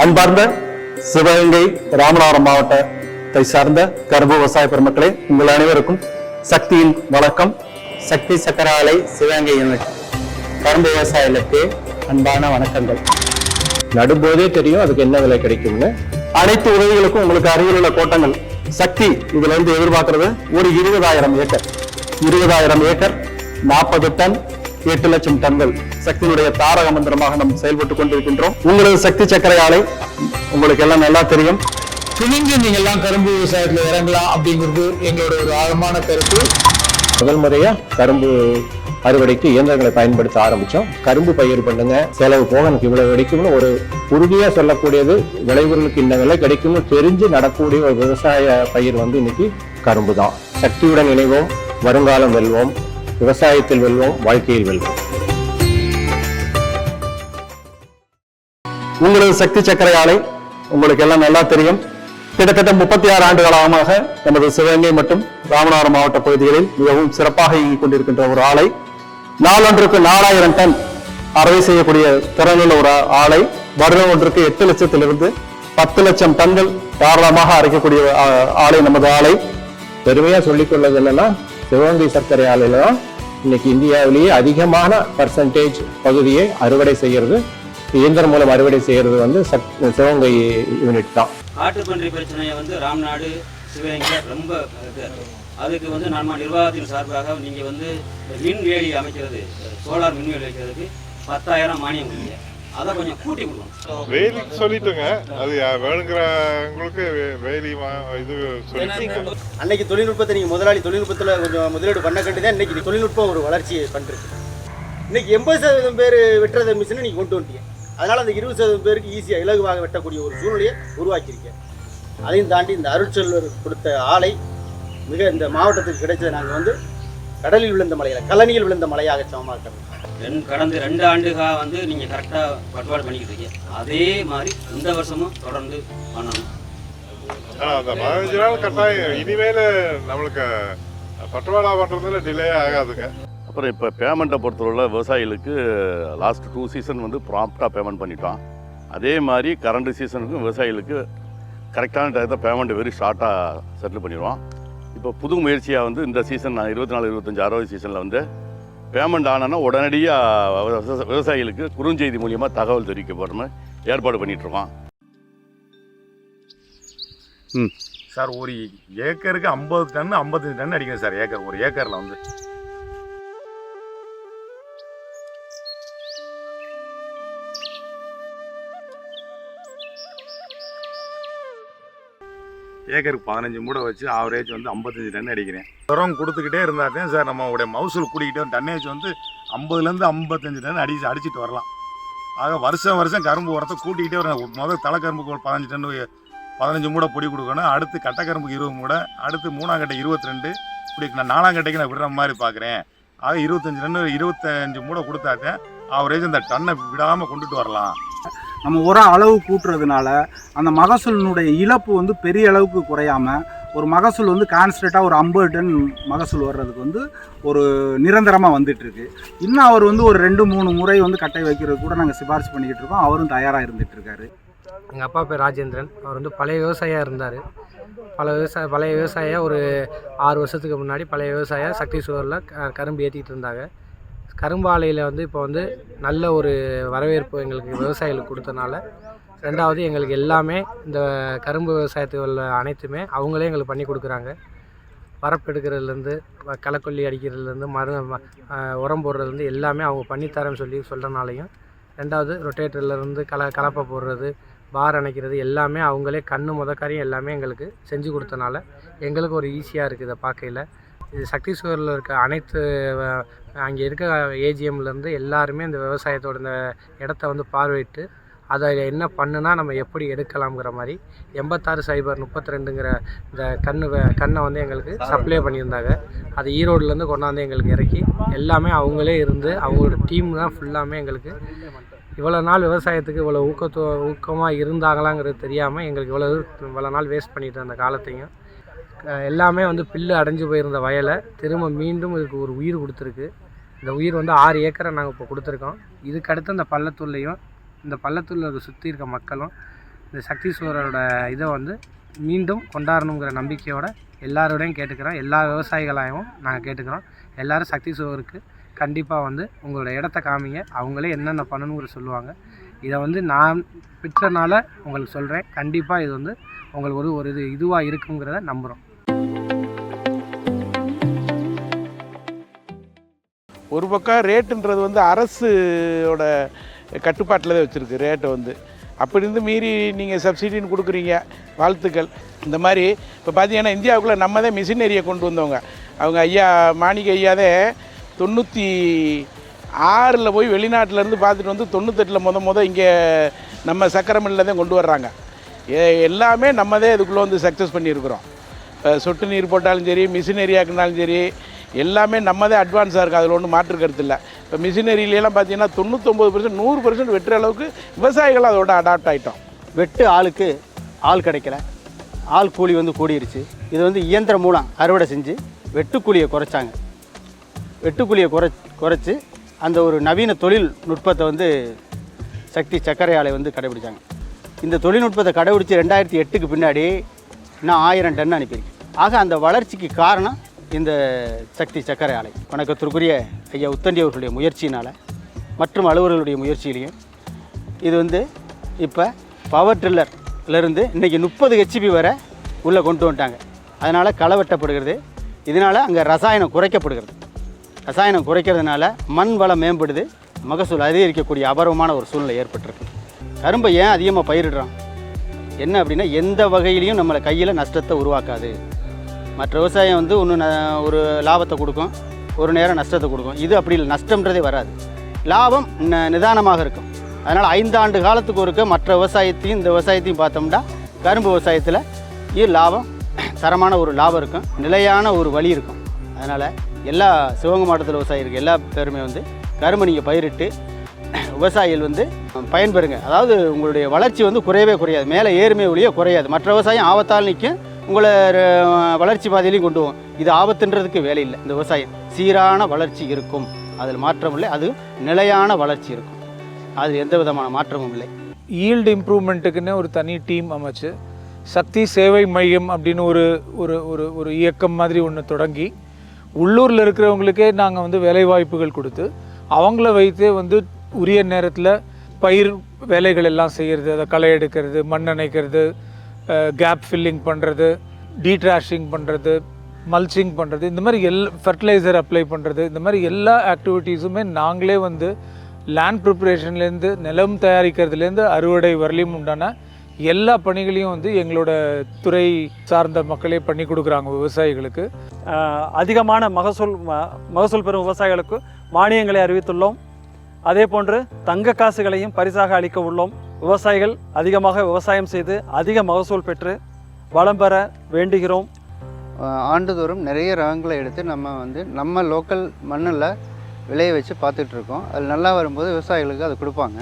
அன்பார்ந்த சிவகங்கை ராமநாதபுரம் மாவட்டத்தை சார்ந்த கரும்பு விவசாய பெருமக்களே உங்கள் அனைவருக்கும் சக்தியின் வணக்கம். சக்தி சக்கர ஆலை சிவகங்கை யூனிட் கரும்பு விவசாயிகளுக்கு அன்பான வணக்கங்கள். நடும்போதே தெரியும் அதுக்கு என்ன விலை கிடைக்கும்னு. அனைத்து உதவிகளுக்கும் உங்களுக்கு அருகில் உள்ள கோட்டங்கள். சக்தி இதுல இருந்து எதிர்பார்க்கறது ஒரு இருபதாயிரம் ஏக்கர். இருபதாயிரம் ஏக்கர் நாற்பது டன் எட்டு லட்சம் டன்கள் சக்தியினுடைய தாரக மந்திரமாக நாம் செயல்பட்டு கொண்டிருக்கின்றோம். உங்களது சக்தி சக்கரை ஆலை உங்களுக்கு எல்லாம் நல்லா தெரியும். துணிஞ்சு நீங்க எல்லாம் கரும்பு விவசாயத்துல இறங்கலாம் அப்படிங்கிறது எங்களோட ஒரு ஆழமான கருத்து. முதல் முறையா கரும்பு அறுவடைக்கு இயந்திரங்களை பயன்படுத்த ஆரம்பிச்சோம். கரும்பு பயிர் பண்ணுங்க செலவு போக எனக்கு இவ்வளவு கிடைக்கும்னு ஒரு உறுதியா சொல்லக்கூடியது விளைபொருளுக்கு இந்த விலை கிடைக்கும்னு தெரிஞ்சு நடக்கக்கூடிய ஒரு விவசாய பயிர் வந்து இன்னைக்கு கரும்பு தான் சக்தியுடன் இணைவோம் வருங்காலம் வெல்வோம். விவசாயத்தில் வெல்வோம் வாழ்க்கையில் வெல்வோம். உங்களது சக்தி சக்கரை ஆலை உங்களுக்கு எல்லாம் நல்லா தெரியும். கிட்டத்தட்ட முப்பத்தி ஆறு ஆண்டு காலமாக நமது சிவகங்கை மற்றும் ராமநாதபுரம் மாவட்ட பகுதிகளில் மிகவும் சிறப்பாக இயங்கிக் கொண்டிருக்கின்ற ஒரு ஆலை. நாளொன்றுக்கு நாலாயிரம் டன் அறுவை செய்யக்கூடிய திறனுள்ள ஒரு ஆலை. வருடம் ஒன்றுக்கு எட்டு லட்சத்திலிருந்து பத்து லட்சம் டன்கள் தாராளமாக அரைக்கக்கூடிய ஆலை நமது ஆலை. பெருமையா சொல்லிக்கொள்வது என்னன்னா சிவகங்கை சர்க்கரை ஆலையில தான் இன்னைக்கு இந்தியாவிலேயே அதிகமான பர்சன்டேஜ் பகுதியை அறுவடை செய்யறது இயந்திரம் மூலம் அறுவடை செய்யறது வந்து சிவகங்கை யூனிட் தான் காட்டுப்பன்றி பிரச்சனையை வந்து ராம்நாடு சிவகங்கை ரொம்ப இது. அதுக்கு வந்து நம்ம நிர்வாகத்தின் சார்பாக நீங்கள் வந்து மின் வேலி அமைக்கிறது சோலார் மின்வேலி அமைக்கிறதுக்கு வைக்கிறதுக்கு பத்தாயிரம் மானியம் கொடுங்க அதை கொஞ்சம் கூட்டி கொடுக்கணும் வேலிக்கு சொல்லிட்டுங்க. அது வேணுங்கிறவங்களுக்கு வேலி இது அன்னைக்கு தொழில்நுட்பத்தை நீங்கள் முதலாளி தொழில்நுட்பத்தில் கொஞ்சம் முதலீடு பண்ண கண்டு தான் இன்னைக்கு தொழில்நுட்பம் ஒரு வளர்ச்சியை பண்ணிருக்கு இன்னைக்கு எண்பது சதவீதம் பேர் வெட்டுறத மிஷினை நீங்கள் கொண்டு வந்துட்டீங்க. அதனால் அந்த இருபது சதவீதம் பேருக்கு ஈஸியாக இலகுவாக வெட்டக்கூடிய ஒரு சூழ்நிலையை உருவாக்கியிருக்கேன் அதையும் தாண்டி இந்த அருட்செல்வர் கொடுத்த ஆலை மிக இந்த மாவட்டத்துக்கு கிடைச்சதை நாங்கள் வந்து கடலில் விழுந்த மலையில் கலனியில் விழுந்த மலையாக சமமாக்கிறோம் ரெண்டு கடந்த ரெண்டு ஆண்டுகாக வந்து நீங்கள் கரெக்டாக பட்டுவாடு பண்ணிக்கிட்டு இருக்கீங்க அதே மாதிரி இந்த வருஷமும் தொடர்ந்து பண்ணணும். ஆனா அந்த பதினஞ்சு நாள் கட்டாயம். இனிமேல் நம்மளுக்கு பட்டுவாடா பண்றதுல டிலே ஆகாதுங்க. அப்புறம் இப்போ பேமெண்ட்டை பொறுத்தவரை விவசாயிகளுக்கு லாஸ்ட் டூ சீசன் வந்து ப்ராம்ப்டாக பேமெண்ட் பண்ணிட்டோம். அதே மாதிரி கரண்ட் சீசனுக்கும் விவசாயிகளுக்கு கரெக்டான டயத்தை பேமெண்ட் வெரி ஷார்ட்டாக செட்டில் பண்ணிடுவோம். இப்போ புது முயற்சியாக வந்து இந்த சீசன் இருபத்தி நாலு இருபத்தஞ்சி அறுபது சீசனில் வந்து பேமெண்ட் ஆனோன்னா உடனடியாக விவசாயிகளுக்கு குறுஞ்செய்தி மூலியமாக தகவல் தெரிவிக்கப்படுற ஏற்பாடு பண்ணிகிட்ருக்கோம் சார் ஒரு ஏக்கருக்கு ஐம்பது டன் ஐம்பத்தஞ்சு டன் அடிக்கும் சார் ஏக்கர் ஒரு ஏக்கரில் வந்து. ஏக்கருக்கு பதினஞ்சு மூடை வச்சு ஆவரேஜ் வந்து ஐம்பத்தஞ்சு டன் அடிக்கிறேன். உரம் கொடுத்துக்கிட்டே இருந்தால்தான் சார் நம்மளுடைய மகசூல் கூட்டிக்கிட்டே டன்னேஜ் வந்து ஐம்பதுலேருந்து ஐம்பத்தஞ்சு டன் அடிச்சு அடிச்சிட்டு வரலாம். ஆக வருஷம் வருஷம் கரும்பு உரத்தை கூட்டிக்கிட்டே வரணும் முதல் தலைக்கரும்புக்கு ஒரு பதினஞ்சு டன் பதினஞ்சு மூடை பொடி கொடுக்கணும். அடுத்து கட்டக்கரும்புக்கு இருபது மூடை அடுத்து மூணாங்கட்டை இருபத்தி ரெண்டு இப்படி நான் நாலாங்கட்டைக்கு நான் விடுற மாதிரி பார்க்குறேன். ஆக இருபத்தஞ்சு டன் இருபத்தஞ்சு மூடை கொடுத்தாட்டேன் ஆவரேஜ் அந்த டன்னை விடாமல் கொண்டுட்டு வரலாம். நம்ம உரம் அளவு கூட்டுறதுனால அந்த மகசூலினுடைய இழப்பு வந்து பெரிய அளவுக்கு குறையாம ஒரு மகசூல் வந்து கான்ஸ்டண்ட்டாக ஒரு ஐம்பது டன் மகசூல் வர்றதுக்கு வந்து ஒரு நிரந்தரமாக வந்துட்டுருக்கு. இன்னும் அவர் வந்து ஒரு ரெண்டு மூணு முறை வந்து கட்டை வைக்கிறது கூட நாங்கள் சிபாரிசு பண்ணிக்கிட்டு இருக்கோம். அவரும் தயாராக இருந்துகிட்ருக்காரு எங்கள் அப்பா பேர் ராஜேந்திரன். அவர் வந்து பழைய விவசாயியாக இருந்தார். பல விவசாய பழைய விவசாயியாக ஒரு ஆறு வருஷத்துக்கு முன்னாடி பழைய விவசாயியாக சக்தி சுவரில் க கரும்பு ஏற்றிட்டு இருந்தாங்க. கரும்பு ஆலையில் வந்து இப்போ வந்து நல்ல ஒரு வரவேற்பு எங்களுக்கு விவசாயிகளுக்கு கொடுத்தனால ரெண்டாவது எங்களுக்கு எல்லாமே இந்த கரும்பு விவசாயத்துக்கு உள்ள அனைத்துமே அவங்களே எங்களுக்கு பண்ணி கொடுக்குறாங்க. வரப்பு எடுக்கிறதுலேருந்து வ- களைக்கொல்லி அடிக்கிறதுலேருந்து மரு உரம் போடுறதுலேருந்து எல்லாமே அவங்க பண்ணித்தரேன்னு சொல்லி சொல்கிறனாலையும் ரெண்டாவது ரொட்டேட்டர்லேருந்து கல கலப்பை போடுறது பார் அணைக்கிறது எல்லாமே அவங்களே கண்ணு முதக்காரியும் எல்லாமே எங்களுக்கு செஞ்சு கொடுத்தனால எங்களுக்கு ஒரு ஈஸியாக இருக்குது இதை பார்க்கையில். இது சக்தி சுகரில் இருக்க அனைத்து அங்கே இருக்க ஏஜிஎம்லேருந்து எல்லாருமே இந்த விவசாயத்தோட இந்த இடத்த வந்து பார்வையிட்டு அதை என்ன பண்ணுனா நம்ம எப்படி எடுக்கலாம்ங்கிற மாதிரி எண்பத்தாறு சைபர் முப்பத்தி ரெண்டுங்கிற இந்த கண்ணு கண்ணை வந்து எங்களுக்கு சப்ளை பண்ணியிருந்தாங்க. அது ஈரோடுலேருந்து கொண்டாந்து எங்களுக்கு இறக்கி எல்லாமே அவங்களே இருந்து அவங்களோட டீம் தான் ஃபுல்லாமே எங்களுக்கு. இவ்வளோ நாள் விவசாயத்துக்கு இவ்வளோ ஊக்கத்துவ ஊக்கமாக இருந்தாங்களாங்கிறது தெரியாமல் எங்களுக்கு இவ்வளோ இவ்வளோ நாள் வேஸ்ட் பண்ணிட்டு அந்த காலத்தையும் எல்லாமே வந்து பில்லு அடைஞ்சு போயிருந்த வயலை. திரும்ப மீண்டும் இதுக்கு ஒரு உயிர் கொடுத்துருக்கு. இந்த உயிர் வந்து ஆறு ஏக்கரை நாங்கள் இப்போ கொடுத்துருக்கோம். இதுக்கடுத்து இந்த பள்ளத்தூர்லேயும் இந்த பள்ளத்தூரில் சுற்றி இருக்க மக்களும் இந்த சக்தீஸ்வரரோட இதை வந்து மீண்டும் கொண்டாடணுங்கிற நம்பிக்கையோட எல்லாரோடையும் கேட்டுக்கிறோம். எல்லா விவசாயிகளாயும் நாங்கள் கேட்டுக்கிறோம். எல்லோரும் சக்தி சுவருக்கு கண்டிப்பாக வந்து உங்களோட இடத்த காமிங்க. அவங்களே என்னென்ன பண்ணணுங்கிற சொல்லுவாங்க. இதை வந்து நான் பெற்றனால உங்களுக்கு சொல்கிறேன் கண்டிப்பாக இது வந்து உங்களுக்கு ஒரு ஒரு இது இதுவாக இருக்குங்கிறத நம்புகிறோம் ஒரு பக்கம் ரேட்டுன்றது வந்து அரசோட கட்டுப்பாட்டில் தான் வச்சுருக்கு ரேட்டை வந்து. அப்படி இருந்து மீறி நீங்கள் சப்சிடின்னு கொடுக்குறீங்க வாழ்த்துக்கள். இந்த மாதிரி இப்போ பார்த்தீங்கன்னா இந்தியாவுக்குள்ளே நம்ம தான் மிஷினரியை கொண்டு வந்தவங்க. அவங்க ஐயா மாணிக்க ஐயாதே தொண்ணூற்றி ஆறில் போய் வெளிநாட்டிலேருந்து பார்த்துட்டு வந்து தொண்ணூத்தெட்டில் முத முத இங்கே நம்ம சக்கரை தான் கொண்டு வர்றாங்க. எல்லாமே நம்ம தான் இதுக்குள்ளே வந்து சக்ஸஸ் பண்ணியிருக்கிறோம். சொட்டு நீர் போட்டாலும் சரி மிஷினரி ஆக்குனாலும் சரி எல்லாமே நம்ம தான் அட்வான்ஸாக இருக்குது அதில் ஒன்றும் மாற்று கருத்து இல்லை. இப்போ மிஷினரியிலலாம் பார்த்தீங்கன்னா தொண்ணூத்தொம்பது பர்சன்ட் நூறு பர்சன்ட் வெட்டுற அளவுக்கு விவசாயிகள் அதோட அடாப்ட் ஆகிட்டோம் வெட்டு ஆளுக்கு ஆள் கிடைக்கல. ஆள் கூலி வந்து கூடிருச்சு. இது வந்து இயந்திரம் மூலம் அறுவடை செஞ்சு வெட்டுக்கூலியை குறைச்சாங்க. வெட்டுக்கூலியை குறை குறைச்சி அந்த ஒரு நவீன தொழில் நுட்பத்தை வந்து சக்தி சர்க்கரை ஆலை வந்து கடைபிடிச்சாங்க. இந்த தொழில்நுட்பத்தை கடைபிடிச்சி ரெண்டாயிரத்தி எட்டுக்கு பின்னாடி நான் ஆயிரம் டன் அனுப்பியிருக்கேன் ஆக அந்த வளர்ச்சிக்கு காரணம் இந்த சக்தி சக்கரை ஆலை. வணக்கத்திற்குரிய ஐயா உத்தண்டி அவர்களுடைய முயற்சியினால் மற்றும் அலுவலர்களுடைய முயற்சியிலையும் இது வந்து இப்போ பவர் ட்ரில்லர்லேருந்து இன்றைக்கி முப்பது ஹெச்பி வரை உள்ளே கொண்டு வந்துட்டாங்க. அதனால் களை வெட்டப்படுகிறது இதனால் அங்கே ரசாயனம் குறைக்கப்படுகிறது. ரசாயனம் குறைக்கிறதுனால மண் வளம் மேம்படுது. மகசூல் அதிகரிக்கக்கூடிய அபரவமான ஒரு சூழ்நிலை ஏற்பட்டிருக்கு. கரும்பை ஏன் அதிகமாக பயிரிடுறோம் என்ன அப்படின்னா எந்த வகையிலையும் நம்மளை கையில் நஷ்டத்தை உருவாக்காது. மற்ற விவசாயம் வந்து ஒன்று ஒரு லாபத்தை கொடுக்கும் ஒரு நேரம் நஷ்டத்தை கொடுக்கும். இது அப்படி இல்லை. நஷ்டம்ன்றதே வராது. லாபம் ந- நிதானமாக இருக்கும். அதனால் ஐந்து ஆண்டு காலத்துக்கு ஒருக்க மற்ற விவசாயத்தையும் இந்த விவசாயத்தையும் பார்த்தோம்னா கரும்பு விவசாயத்தில் இது லாபம் தரமான ஒரு லாபம் இருக்கும். நிலையான ஒரு வழி இருக்கும். அதனால் எல்லா சிவகங்கை மாவட்டத்தில் விவசாயிகள் எல்லா பேருமே வந்து கரும்பு நீங்கள் பயிரிட்டு விவசாயிகள் வந்து பயன்பெறுங்க. அதாவது உங்களுடைய வளர்ச்சி வந்து குறையவே குறையாது. மேலே ஏறுமே ஒழிய குறையாது. மற்ற விவசாயம் ஆபத்தால் நிற்கும். உங்களை ர- வளர்ச்சி பாதையிலையும் கொண்டு போவோம். இது ஆபத்துன்றதுக்கு வேலை இல்லை. இந்த விவசாயம் சீரான வளர்ச்சி இருக்கும். அதில் மாற்றம் இல்லை. அது நிலையான வளர்ச்சி இருக்கும். அது எந்த விதமான மாற்றமும் இல்லை. ஈல்டு இம்ப்ரூவ்மெண்ட்டுக்குன்னு ஒரு தனி டீம் அமைச்சு சக்தி சேவை மையம் அப்படின்னு ஒரு ஒரு ஒரு ஒரு இயக்கம் மாதிரி ஒன்று தொடங்கி உள்ளூரில் இருக்கிறவங்களுக்கே நாங்கள் வந்து வேலைவாய்ப்புகள் கொடுத்து அவங்கள வைத்தே வந்து உரிய நேரத்தில் பயிர் வேலைகள் எல்லாம் செய்கிறது அதை களை எடுக்கிறது மண் அணைக்கிறது கேப் ஃபில்லிங் பண்ணுறது டீட்ராஷிங் பண்ணுறது மல்ச்சிங் பண்ணுறது இந்த மாதிரி எல் ஃபர்டிலைசர் அப்ளை பண்ணுறது இந்த மாதிரி எல்லா ஆக்டிவிட்டீஸுமே நாங்களே வந்து லேண்ட் ப்ரிப்பரேஷன்லேருந்து நிலம் தயாரிக்கிறதுலேருந்து அறுவடை வரலையும் உண்டான எல்லா பணிகளையும் வந்து எங்களோட துறை சார்ந்த மக்களே பண்ணி கொடுக்குறாங்க விவசாயிகளுக்கு. அதிகமான மகசூல் ம- மகசூல் பெறும் விவசாயிகளுக்கு மானியங்களை அறிவித்துள்ளோம். அதே போன்று தங்க காசுகளையும் பரிசாக அளிக்க உள்ளோம். விவசாயிகள் அதிகமாக விவசாயம் செய்து அதிக மகசூல் பெற்று வளம் பெற வேண்டுகிறோம். ஆண்டுதோறும் நிறைய ரகங்களை எடுத்து நம்ம வந்து நம்ம லோக்கல் மண்ணில் விளைய வச்சு பார்த்துட்ருக்கோம் அது நல்லா வரும்போது விவசாயிகளுக்கு அது கொடுப்பாங்க.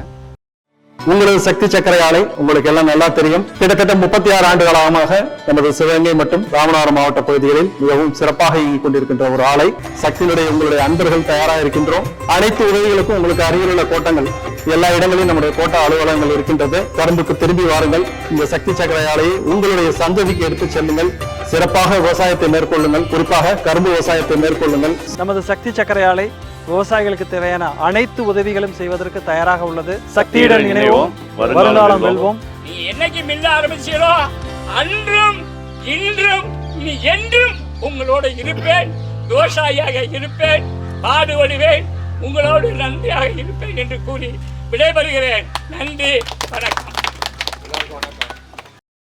உங்களது சக்தி சக்கரை ஆலை உங்களுக்கு எல்லாம் நல்லா தெரியும். கிட்டத்தட்ட முப்பத்தி ஆறு ஆண்டு காலமாக நமது சிவகங்கை மற்றும் ராமநாதபுரம் மாவட்ட பகுதிகளில் மிகவும் சிறப்பாக இயங்கிக் கொண்டிருக்கின்ற ஒரு ஆலை. சக்தியினுடைய உங்களுடைய அன்பர்கள் தயாராக இருக்கின்றோம். அனைத்து உதவிகளுக்கும் உங்களுக்கு அருகில் உள்ள கோட்டங்கள் எல்லா இடங்களிலும் நம்முடைய கோட்ட அலுவலகங்கள் இருக்கின்றது. கரும்புக்கு திரும்பி வாருங்கள். இந்த சக்தி சக்கரை ஆலையை உங்களுடைய சந்ததிக்கு எடுத்துச் செல்லுங்கள். சிறப்பாக விவசாயத்தை மேற்கொள்ளுங்கள். குறிப்பாக கரும்பு விவசாயத்தை மேற்கொள்ளுங்கள். நமது சக்தி சக்கரை ஆலை விவசாயிகளுக்கு தேவையான அனைத்து உதவிகளும் செய்வதற்கு தயாராக உள்ளது. சக்தியுடன் இணைவோம். வருங்காலம் வெல்வோம். நீ என்னைக்கு மில்ல ஆரம்பிச்சீரோ அன்றும் இன்றும் நீ என்றும் உங்களோட இருப்பேன். விவசாயியாக இருப்பேன். பாடுபடுவேன். உங்களோடு நன்றியாக இருப்பேன் என்று கூறி விடைபெறுகிறேன். நன்றி வணக்கம்.